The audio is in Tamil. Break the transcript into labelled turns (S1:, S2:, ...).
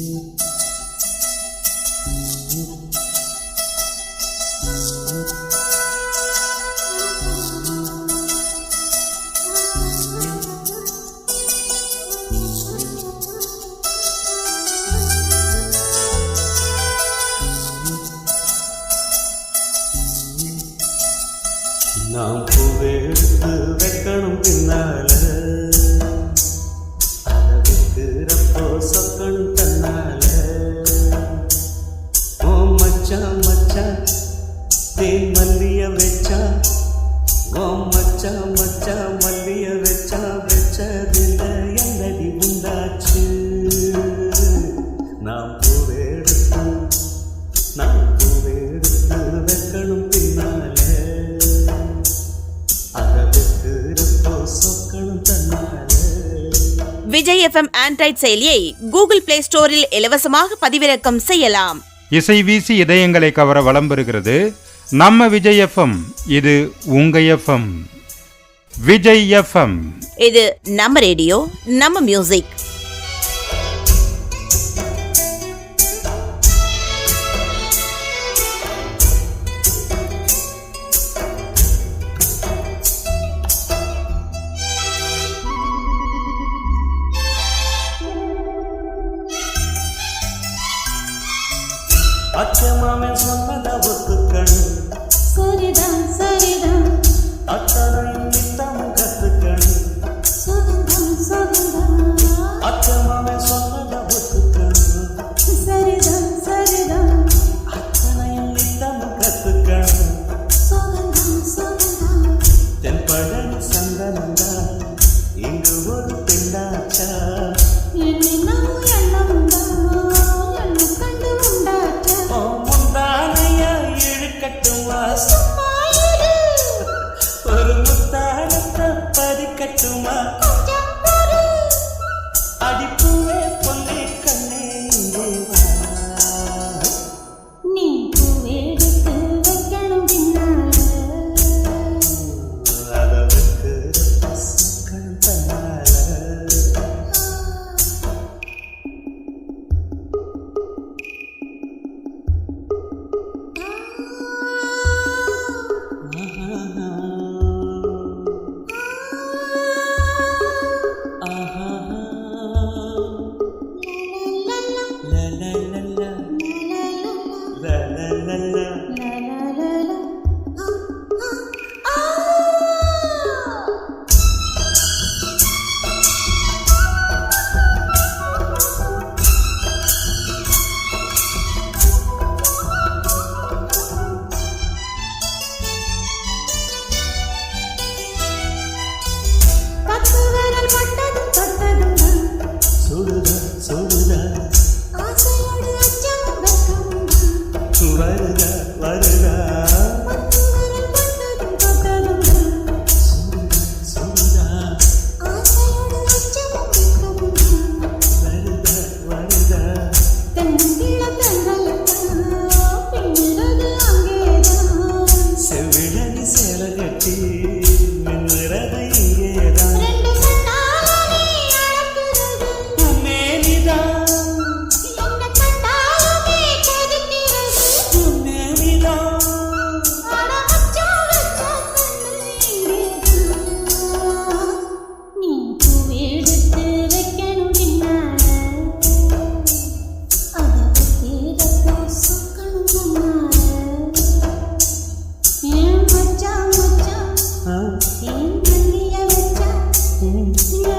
S1: Thank you. தேன் மல்லிய வச்சா ஓம் மச்சா மச்சா மல்லிய வச்சா வச்சதில்ல என்னடி உண்டாச்சு? நாம் பூவெடுத்து நான் பூவெடுத்து வைக்கணும் பின்னால. அதை வைக்கிறப்போ சொக்கணும் தன்னால.
S2: விஜய் எஃப்எம் ஆண்ட்ராய்ட் செயலியை கூகுள் பிளே ஸ்டோரில் இலவசமாக பதிவிறக்கம் செய்யலாம்.
S3: இசை வீசி இதயங்களை கவர வலம் பெறுகிறது நம்ம விஜய் எஃப்எம் இது உங்க எஃப்எம். விஜய் எஃப்எம்.
S2: இது நம்ம ரேடியோ நம்ம மியூசிக்.
S1: அச்சமாமன் சொன்னதை
S4: ஒத்துக்கண்
S1: வைக்கட்டுமா அடிப்பு Kitaplarına